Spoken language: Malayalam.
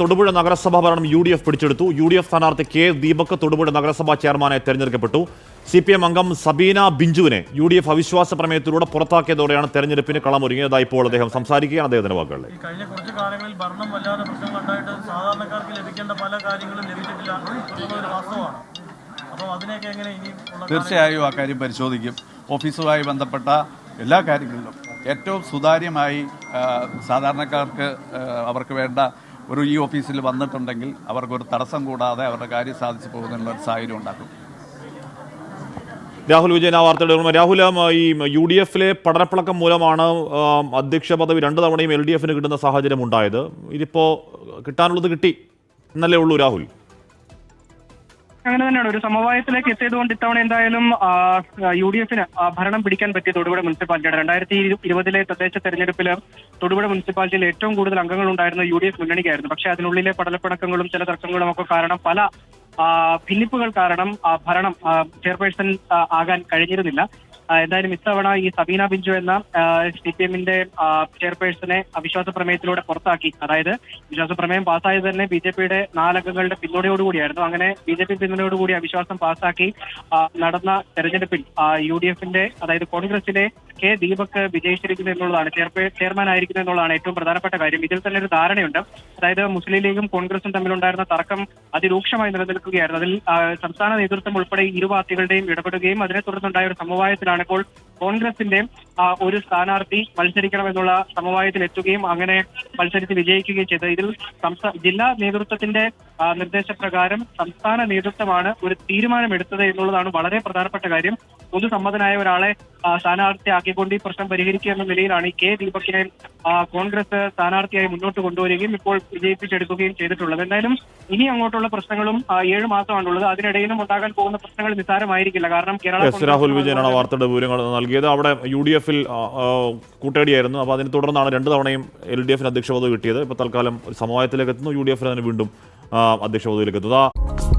തൊടുപുഴ നഗരസഭാ ഭരണം യു ഡി എഫ് പിടിച്ചെടുത്തു. യു ഡി എഫ് സ്ഥാനാർത്ഥി കെ ദീപക് തൊടുപുഴ നഗരസഭാ ചെയർമാനായി തെരഞ്ഞെടുക്കപ്പെട്ടു. സി പി എം അംഗം സബീന ബിഞ്ചുവിനെ യു ഡി എഫ് അവിശ്വാസ പ്രമേയത്തിലൂടെ പുറത്താക്കിയതോടെയാണ് തെരഞ്ഞെടുപ്പിന് കളമൊരുങ്ങിയതായി ഇപ്പോൾ അദ്ദേഹം സംസാരിക്കുകയാണ്. അദ്ദേഹത്തിന്റെ വാക്കുകളിൽ കഴിഞ്ഞ കുറച്ച് കാലങ്ങളിൽ ഭരണം വല്ലാതെ പ്രശ്നങ്ങളുണ്ടായിട്ട് സാധാരണക്കാർക്ക് ലഭിക്കേണ്ട പല കാര്യങ്ങളും ലഭിച്ചിട്ടില്ല വാസ്തവമാണ്. അപ്പോൾ അതിനെയൊക്കെ എങ്ങനെ ഇനി തീർച്ചയായും ആ കാര്യം പരിശോധിക്കും. ഓഫീസുമായി ബന്ധപ്പെട്ട എല്ലാ കാര്യങ്ങളിലും ഏറ്റവും സുതാര്യമായി സാധാരണക്കാർക്ക് അവർക്ക് വേണ്ട ഒരു ഈ ഓഫീസിൽ വന്നിട്ടുണ്ടെങ്കിൽ അവർക്കൊരു തടസ്സം കൂടാതെ അവരുടെ കാര്യം സാധിച്ചു പോകുന്നതിനുള്ള ഒരു സാഹചര്യം ഉണ്ടാക്കും. രാഹുൽ വിജയൻ ആ വാർത്തയുടെ രാഹുൽ ഈ യു ഡി എഫിലെ പടരപ്പിളക്കം മൂലമാണ് അധ്യക്ഷ പദവി രണ്ട് തവണയും എൽ ഡി എഫിന് കിട്ടുന്ന സാഹചര്യം ഉണ്ടായത്. ഇതിപ്പോൾ കിട്ടാനുള്ളത് കിട്ടി. എന്നല്ലേ ഉള്ളൂ രാഹുൽ? അങ്ങനെ തന്നെയാണ്. ഒരു സമവായത്തിലേക്ക് എത്തിയത് കൊണ്ട് ഇത്തവണ എന്തായാലും യു ഡി എഫിന് ഭരണം പിടിക്കാൻ പറ്റിയ തൊടുപുഴ മുനിസിപ്പാലിറ്റിയാണ് രണ്ടായിരത്തി ഇരുപതിലെ തദ്ദേശ തെരഞ്ഞെടുപ്പിൽ തൊടുപുഴ മുനിസിപ്പാലിറ്റിയിൽ ഏറ്റവും കൂടുതൽ അംഗങ്ങൾ ഉണ്ടായിരുന്ന യു ഡി എഫ് മുന്നണിക്കായിരുന്നു. പക്ഷേ അതിനുള്ളിലെ പടലപ്പിണക്കങ്ങളും ചില തർക്കങ്ങളും ഒക്കെ കാരണം പല ഭിന്നിപ്പുകൾ കാരണം ഭരണം ചെയർപേഴ്സൺ ആകാൻ കഴിഞ്ഞിരുന്നില്ല. എന്തായാലും ഇത്തവണ ഈ സബീന ബിഞ്ചു എന്ന സി പി എമ്മിന്റെ ചെയർപേഴ്സണെ അവിശ്വാസ പ്രമേയത്തിലൂടെ പുറത്താക്കി. അതായത് വിശ്വാസ പ്രമേയം പാസ്സായത് തന്നെ ബി ജെ പിയുടെ നാലംഗങ്ങളുടെ പിന്തുണയോടുകൂടിയായിരുന്നു. അങ്ങനെ ബി ജെ പി പിന്തുണയോടുകൂടി അവിശ്വാസം പാസ്സാക്കി നടന്ന തെരഞ്ഞെടുപ്പിൽ യു ഡി എഫിന്റെ അതായത് കോൺഗ്രസിലെ കെ ദീപക് വിജയിച്ചിരിക്കുന്നു എന്നുള്ളതാണ്. ചെയർമാൻ ആയിരിക്കുന്നു എന്നുള്ളതാണ് ഏറ്റവും പ്രധാനപ്പെട്ട കാര്യം. ഇതിൽ തന്നെ ഒരു ധാരണയുണ്ട്. അതായത് മുസ്ലിം ലീഗും കോൺഗ്രസും തമ്മിലുണ്ടായിരുന്ന തർക്കം അതിരൂക്ഷമായി നിലനിൽക്കുകയായിരുന്നു. അതിൽ സംസ്ഥാന നേതൃത്വം ഉൾപ്പെടെ ഇരു പാർട്ടികളുടെയും ഇടപെടുകയും അതിനെ തുടർന്നുണ്ടായ ഒരു സമവായത്തിലാണ് ഇപ്പോൾ കോൺഗ്രസിന്റെ ഒരു സ്ഥാനാർത്ഥി മത്സരിക്കണമെന്നുള്ള സമവായത്തിൽ എത്തുകയും അങ്ങനെ മത്സരിച്ച് വിജയിക്കുകയും ചെയ്തത് ഇതിൽ സംസ്ഥാന ജില്ലാ നേതൃത്വത്തിന്റെ നിർദ്ദേശപ്രകാരം സംസ്ഥാന നേതൃത്വമാണ് ഒരു തീരുമാനമെടുത്തത് എന്നുള്ളതാണ് വളരെ പ്രധാനപ്പെട്ട കാര്യം. പൊതുസമ്മതനായ ഒരാളെ സ്ഥാനാർത്ഥിയാക്കിക്കൊണ്ട് ഈ പ്രശ്നം പരിഹരിക്കുക എന്ന നിലയിലാണ് ഈ കെ ദീപകിനെ കോൺഗ്രസ് സ്ഥാനാർത്ഥിയായി മുന്നോട്ട് കൊണ്ടുവരികയും ഇപ്പോൾ വിജയിപ്പിച്ചെടുക്കുകയും ചെയ്തിട്ടുള്ളത്. എന്തായാലും ഇനി അങ്ങോട്ടുള്ള പ്രശ്നങ്ങളും ഏഴ് മാസമാണുള്ളത്. അതിനിടയിലും ഉണ്ടാകാൻ പോകുന്ന പ്രശ്നങ്ങൾ നിസ്സാരമായിരിക്കില്ല. കാരണം കേരള രാഹുൽ വിജയനാണ് വാർത്തയുടെ വിവരങ്ങൾ നൽകിയത്. അവിടെ യു ഡി എഫിൽ കൂട്ടേടിയായിരുന്നു. അപ്പോൾ അതിനെ തുടർന്നാണ് രണ്ട് തവണയും എൽ ഡി എഫിന് അധ്യക്ഷ പദവി കിട്ടിയത്. ഇപ്പോൾ തൽക്കാലം ഒരു സമവായത്തിലേക്ക് എത്തുന്നു. യു ഡി എഫിന് അതിന് വീണ്ടും അധ്യക്ഷ എത്തുന്നത്